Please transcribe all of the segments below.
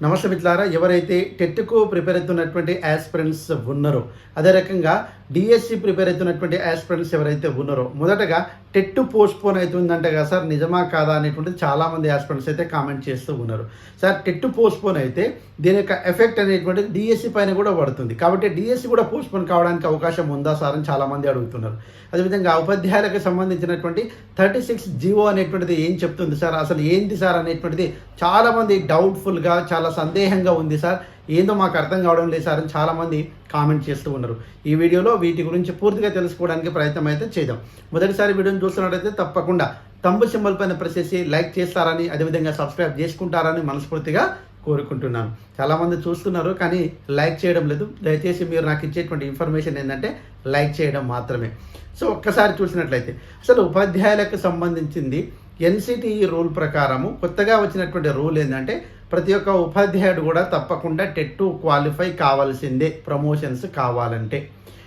నమస్తే మిత్రులారా ఎవరైతే టెట్కు ప్రిపేర్ అవుతున్నటువంటి యాస్పిరెంట్స్ ఉన్నారో అదే రకంగా డిఎస్సి ప్రిపేర్ అవుతున్నటువంటి యాస్పిరెంట్స్ ఎవరైతే ఉన్నారో మొదటగా టెట్ పోస్ట్ పోన్ అవుతుందంటే కదా సార్ నిజమా కాదా అనేటువంటిది చాలామంది యాస్పిరెంట్స్ అయితే కామెంట్ చేస్తూ ఉన్నారు. సార్ టెట్ పోస్ట్ పోన్ అయితే దీని యొక్క ఎఫెక్ట్ అనేటువంటిది డిఎస్సి పైన కూడా పడుతుంది. కాబట్టి డిఎస్సి కూడా పోస్ట్ పోన్ కావడానికి అవకాశం ఉందా సార్ అని చాలామంది అడుగుతున్నారు. అదేవిధంగా ఉపాధ్యాయులకు సంబంధించినటువంటి థర్టీ సిక్స్ జీవో అనేటువంటిది ఏం చెప్తుంది సార్? అసలు ఏంటి సార్ అనేటువంటిది చాలామంది డౌట్ఫుల్గా చాలా సందేహంగా ఉంది సార్. ఏందో మాకు అర్థం కావడం లేదు సార్ అని చాలామంది కామెంట్ చేస్తూ ఉన్నారు. ఈ వీడియోలో వీటి గురించి పూర్తిగా తెలుసుకోవడానికి ప్రయత్నం అయితే చేద్దాం. మొదటిసారి వీడియోని చూస్తున్నట్టయితే తప్పకుండా తంబు సింబల్ పైన ప్రెస్ చేసి లైక్ చేస్తారని అదేవిధంగా సబ్స్క్రైబ్ చేసుకుంటారని మనస్ఫూర్తిగా కోరుకుంటున్నాను. చాలామంది చూస్తున్నారు కానీ లైక్ చేయడం లేదు. దయచేసి మీరు నాకు ఇచ్చేటువంటి ఇన్ఫర్మేషన్ ఏంటంటే లైక్ చేయడం మాత్రమే. సో ఒక్కసారి చూసినట్లయితే అసలు ఉపాధ్యాయులకు సంబంధించింది ఎన్సిటిఈ రూల్ ప్రకారము కొత్తగా వచ్చినటువంటి రూల్ ఏంటంటే ప్రతి ఒక్క ఉపాధ్యాయుడు కూడా తప్పకుండా టెట్ క్వాలిఫై కావాల్సిందే ప్రమోషన్స్ కావాలంటే.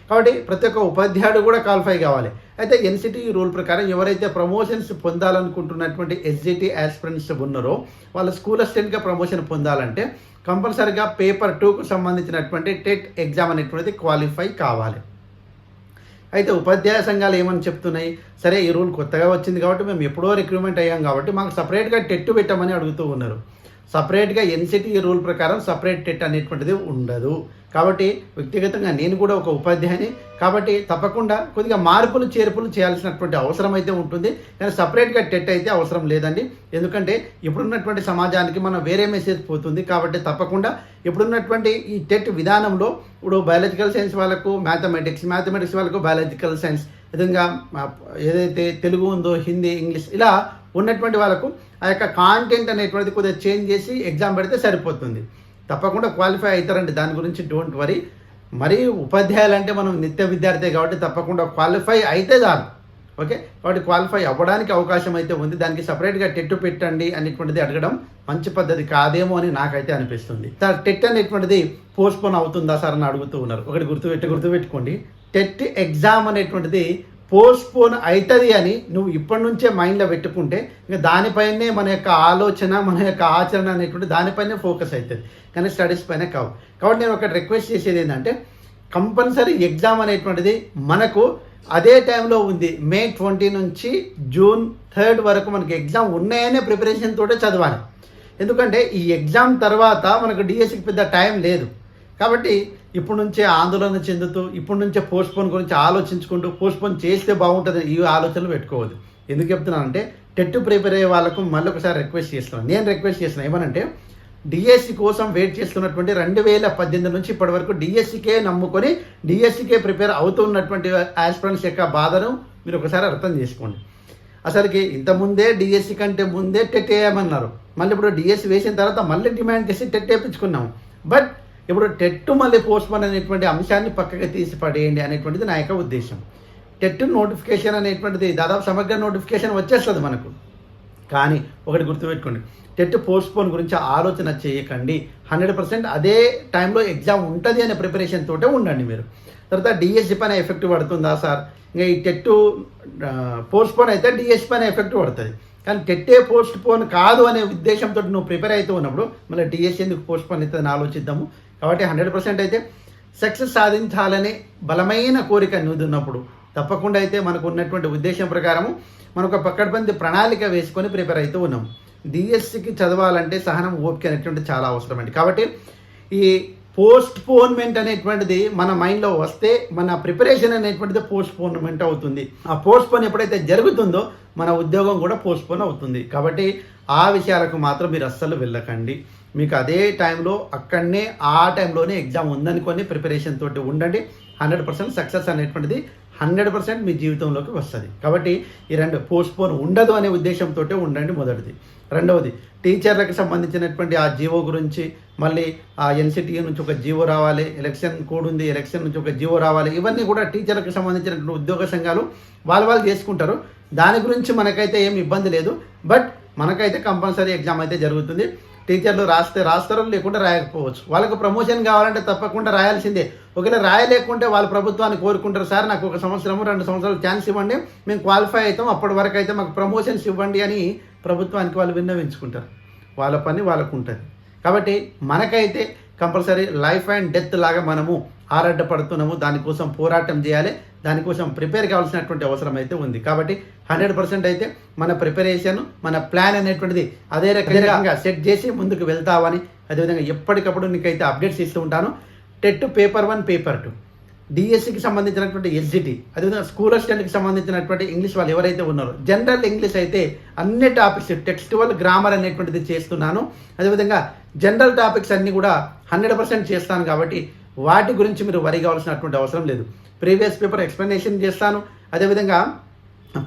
కాబట్టి ప్రతి ఒక్క ఉపాధ్యాయుడు కూడా క్వాలిఫై కావాలి. అయితే ఎన్సిటి రూల్ ప్రకారం ఎవరైతే ప్రమోషన్స్ పొందాలనుకుంటున్నటువంటి ఎస్జిటి ఆస్పిరెంట్స్ ఉన్నారో వాళ్ళ స్కూల్ అసిస్టెంట్గా ప్రమోషన్ పొందాలంటే కంపల్సరిగా పేపర్ టూకు సంబంధించినటువంటి టెట్ ఎగ్జామ్ అనేటువంటిది క్వాలిఫై కావాలి. అయితే ఉపాధ్యాయ సంఘాలు ఏమని చెప్తున్నాయి? సరే ఈ రూల్ కొత్తగా వచ్చింది కాబట్టి మేము ఎప్పుడో రిక్రూట్మెంట్ అయ్యాం కాబట్టి మాకు సపరేట్గా టెట్ పెట్టమని అడుగుతూ ఉన్నారు. సపరేట్గా ఎన్సిటి రూల్ ప్రకారం సపరేట్ టెట్ అనేటువంటిది ఉండదు. కాబట్టి వ్యక్తిగతంగా నేను కూడా ఒక ఉపాధ్యాయుని. కాబట్టి తప్పకుండా కొద్దిగా మార్పులు చేర్పులు చేయాల్సినటువంటి అవసరం అయితే ఉంటుంది. కానీ సపరేట్గా టెట్ అయితే అవసరం లేదండి. ఎందుకంటే ఇప్పుడున్నటువంటి సమాజానికి మనం వేరే మెసేజ్ పోతుంది. కాబట్టి తప్పకుండా ఇప్పుడున్నటువంటి ఈ టెట్ విధానంలో ఇప్పుడు బయాలజికల్ సైన్స్ వాళ్ళకు మ్యాథమెటిక్స్ మ్యాథమెటిక్స్ వాళ్ళకు బయాలజికల్ సైన్స్ విధంగా ఏదైతే తెలుగు ఉందో హిందీ ఇంగ్లీష్ ఇలా ఉన్నటువంటి వాళ్ళకు ఆ యొక్క కాంటెంట్ అనేటువంటిది కొద్దిగా చేంజ్ చేసి ఎగ్జామ్ పెడితే సరిపోతుంది. తప్పకుండా క్వాలిఫై అవుతారండి. దాని గురించి డోంట్ వరీ మరీ ఉపాధ్యాయులు అంటే మనం నిత్య విద్యార్థి కాబట్టి తప్పకుండా క్వాలిఫై అయితే చాలు. ఓకే కాబట్టి క్వాలిఫై అవ్వడానికి అవకాశం అయితే ఉంది. దానికి సపరేట్గా టెట్ పెట్టండి అనేటువంటిది అడగడం మంచి పద్ధతి కాదేమో అని నాకైతే అనిపిస్తుంది. సార్ టెట్ అనేటువంటిది పోస్ట్పోన్ అవుతుందా సార్ అని అడుగుతూ ఉన్నారు. ఒకటి గుర్తుపెట్టి గుర్తుపెట్టుకోండి. టెట్ ఎగ్జామ్ అనేటువంటిది పోస్ట్పోన్ అవుతుంది అని నువ్వు ఇప్పటి నుంచే మైండ్లో పెట్టుకుంటే ఇంకా దానిపైనే మన యొక్క ఆలోచన మన యొక్క ఆచరణ అనేటువంటి దానిపైనే ఫోకస్ అవుతుంది కానీ స్టడీస్ పైన కావు. కాబట్టి నేను ఒకటి రిక్వెస్ట్ చేసేది ఏంటంటే కంపల్సరీ ఎగ్జామ్ అనేటువంటిది మనకు అదే టైంలో ఉంది. మే ట్వంటీ నుంచి జూన్ థర్డ్ వరకు మనకి ఎగ్జామ్ ఉన్నాయనే ప్రిపరేషన్ తోటే చదవాలి. ఎందుకంటే ఈ ఎగ్జామ్ తర్వాత మనకు డిఎస్సికి పెద్ద టైం లేదు. కాబట్టి ఇప్పుడు నుంచే ఆందోళన చెందుతూ ఇప్పటి నుంచే పోస్ట్పోన్ గురించి ఆలోచించుకుంటూ పోస్ట్పోన్ చేస్తే బాగుంటుంది ఈ ఆలోచనలు పెట్టుకోవద్దు. ఎందుకు చెప్తున్నానంటే టెట్ ప్రిపేర్ అయ్యే వాళ్ళకు మళ్ళీ ఒకసారి రిక్వెస్ట్ చేస్తున్నాను. నేను రిక్వెస్ట్ చేసిన ఏమనంటే డిఎస్సి కోసం వెయిట్ చేస్తున్నటువంటి రెండు వేల పద్దెనిమిది నుంచి ఇప్పటి వరకు డిఎస్సికే నమ్ముకొని డిఎస్సికే ప్రిపేర్ అవుతున్నటువంటి ఆస్పిరెంట్స్ యొక్క బాధను మీరు ఒకసారి అర్థం చేసుకోండి. అసలుకి ఇంతకుముందే డిఎస్సి కంటే ముందే టెట్ వేయమన్నారు మళ్ళీ ఇప్పుడు డిఎస్సి వేసిన తర్వాత మళ్ళీ డిమాండ్ చేసి టెట్ వేయించుకున్నాము బట్ ఇప్పుడు టెట్ మళ్ళీ పోస్ట్పోన్ అనేటువంటి అంశాన్ని పక్కకి తీసి పడేయండి అనేటువంటిది నా యొక్క ఉద్దేశం. టెట్ నోటిఫికేషన్ అనేటువంటిది దాదాపు సమగ్ర నోటిఫికేషన్ వచ్చేస్తుంది మనకు. కానీ ఒకటి గుర్తుపెట్టుకోండి. టెట్ పోస్ట్పోన్ గురించి ఆలోచన చేయకండి. హండ్రెడ్ పర్సెంట్ అదే టైంలో ఎగ్జామ్ ఉంటుంది అనే ప్రిపరేషన్ తోటే ఉండండి మీరు. తర్వాత డిఎస్సి పైన ఎఫెక్ట్ పడుతుందా సార్? ఇంకా ఈ టెట్ పోస్ట్పోన్ అయితే డిఎస్సి పైన ఎఫెక్ట్ పడుతుంది. కానీ టెట్టే పోస్ట్ పోన్ కాదు అనే ఉద్దేశంతో నువ్వు ప్రిపేర్ అవుతూ ఉన్నప్పుడు మళ్ళీ డిఎస్సి ఎందుకు పోస్ట్ పోన్ అవుతుందని ఆలోచిద్దాము. కాబట్టి హండ్రెడ్ పర్సెంట్ అయితే సక్సెస్ సాధించాలనే బలమైన కోరిక నువ్వు ఉన్నప్పుడు తప్పకుండా అయితే మనకు ఉన్నటువంటి ఉద్దేశం ప్రకారము మనకు ఒక పక్కడబంది ప్రణాళిక వేసుకొని ప్రిపేర్ అవుతూ ఉన్నాం డిఎస్సికి చదవాలంటే సహనం ఓపిక అనేటువంటి చాలా అవసరం అండి కాబట్టి ఈ పోస్ట్ పోన్మెంట్ అనేటువంటిది మన మైండ్లో వస్తే మన ప్రిపరేషన్ అనేటువంటిది పోస్ట్ పోన్మెంట్ అవుతుంది. ఆ పోస్ట్ పోన్ ఎప్పుడైతే జరుగుతుందో మన ఉద్యోగం కూడా పోస్ట్ పోన్ అవుతుంది. కాబట్టి ఆ విషయాలకు మాత్రం మీరు అస్సలు వెళ్ళకండి. మీకు అదే టైంలో అక్కడనే ఆ టైంలోనే ఎగ్జామ్ ఉందనుకొని ప్రిపరేషన్ తోటి ఉండండి. హండ్రెడ్ పర్సెంట్ సక్సెస్ అనేటువంటిది హండ్రెడ్ పర్సెంట్ మీ జీవితంలోకి వస్తుంది. కాబట్టి ఈ రెండు పోస్ట్పోన్ ఉండదు అనే ఉద్దేశంతో ఉండండి మొదటిది. రెండవది టీచర్లకు సంబంధించినటువంటి ఆ జీవో గురించి మళ్ళీ ఆ ఎన్సిటిఏ నుంచి ఒక జీవో రావాలి ఎలక్షన్ కోడ్ ఉంది ఎలక్షన్ నుంచి ఒక జీవో రావాలి ఇవన్నీ కూడా టీచర్లకు సంబంధించినటువంటి ఉద్యోగ సంఘాలు వాళ్ళు వాళ్ళు చేసుకుంటారు. దాని గురించి మనకైతే ఏం ఇబ్బంది లేదు. బట్ మనకైతే కంపల్సరీ ఎగ్జామ్ అయితే జరుగుతుంది. టీచర్లు రాస్తే రాస్తారు లేకుంటే రాయకపోవచ్చు. వాళ్ళకు ప్రమోషన్ కావాలంటే తప్పకుండా రాయాల్సిందే. ఒకవేళ రాయలేకుంటే వాళ్ళ ప్రభుత్వాన్ని కోరుకుంటారు. సార్ నాకు ఒక సంవత్సరము రెండు సంవత్సరాలు ఛాన్స్ ఇవ్వండి. మేము క్వాలిఫై అవుతాం. అప్పటి వరకు అయితే మాకు ప్రమోషన్స్ ఇవ్వండి అని ప్రభుత్వానికి వాళ్ళు విన్నవించుకుంటారు. వాళ్ళ పని వాళ్ళకు ఉంటుంది. కాబట్టి మనకైతే కంపల్సరీ లైఫ్ అండ్ డెత్ లాగా మనము ఆరాటపడుతున్నాము. దానికోసం పోరాటం చేయాలి. దానికోసం ప్రిపేర్ కావాల్సినటువంటి అవసరం అయితే ఉంది. కాబట్టి హండ్రెడ్ పర్సెంట్ అయితే మన ప్రిపరేషన్ మన ప్లాన్ అనేటువంటిది అదే రకంగా సెట్ చేసి ముందుకు వెళ్తామని అదేవిధంగా ఎప్పటికప్పుడు నీకైతే అప్డేట్స్ ఇస్తూ ఉంటాను. TET paper one paper two. డిఎస్సికి సంబంధించినటువంటి ఎస్జిటి అదేవిధంగా స్కూల్ అసిస్టెంట్కి సంబంధించినటువంటి ఇంగ్లీష్ వాళ్ళు ఎవరైతే ఉన్నారో జనరల్ ఇంగ్లీష్ అయితే అన్ని టాపిక్స్ టెక్స్టువల్ గ్రామర్ అనేటువంటిది చేస్తున్నాను. అదేవిధంగా జనరల్ టాపిక్స్ అన్ని కూడా హండ్రెడ్ పర్సెంట్ చేస్తాను కాబట్టి వాటి గురించి మీరు వరి కావాల్సినటువంటి అవసరం లేదు. ప్రీవియస్ పేపర్ ఎక్స్ప్లెనేషన్ చేస్తాను. అదేవిధంగా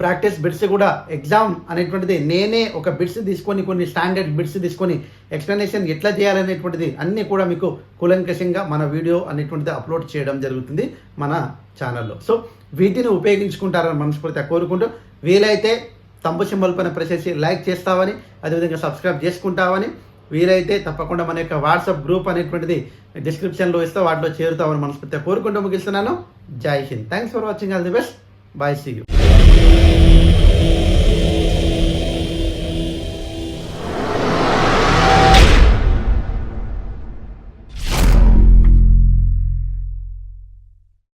ప్రాక్టీస్ బిట్స్ కూడా ఎగ్జామ్ అనేటువంటిది నేనే ఒక బిట్స్ తీసుకొని కొన్ని స్టాండర్డ్ బిట్స్ తీసుకొని ఎక్స్ప్లెనేషన్ ఎట్లా చేయాలనేటువంటిది అన్నీ కూడా మీకు కూలంకషంగా మన వీడియో అనేటువంటిది అప్లోడ్ చేయడం జరుగుతుంది మన ఛానల్లో. సో వీటిని ఉపయోగించుకుంటారని మనస్ఫూర్తిగా కోరుకుంటూ వీలైతే తంబు సింబల్ పైన ప్రెస్ చేసి లైక్ చేస్తావని అదేవిధంగా సబ్స్క్రైబ్ చేసుకుంటావని వీలైతే తప్పకుండా మన యొక్క వాట్సాప్ గ్రూప్ అనేటువంటిది డిస్క్రిప్షన్లో ఇస్తే వాటిలో చేరుతామని మనస్ఫూర్తిగా కోరుకుంటూ ముగిస్తున్నాను. జై Hind. Thanks for watching all the best bye see you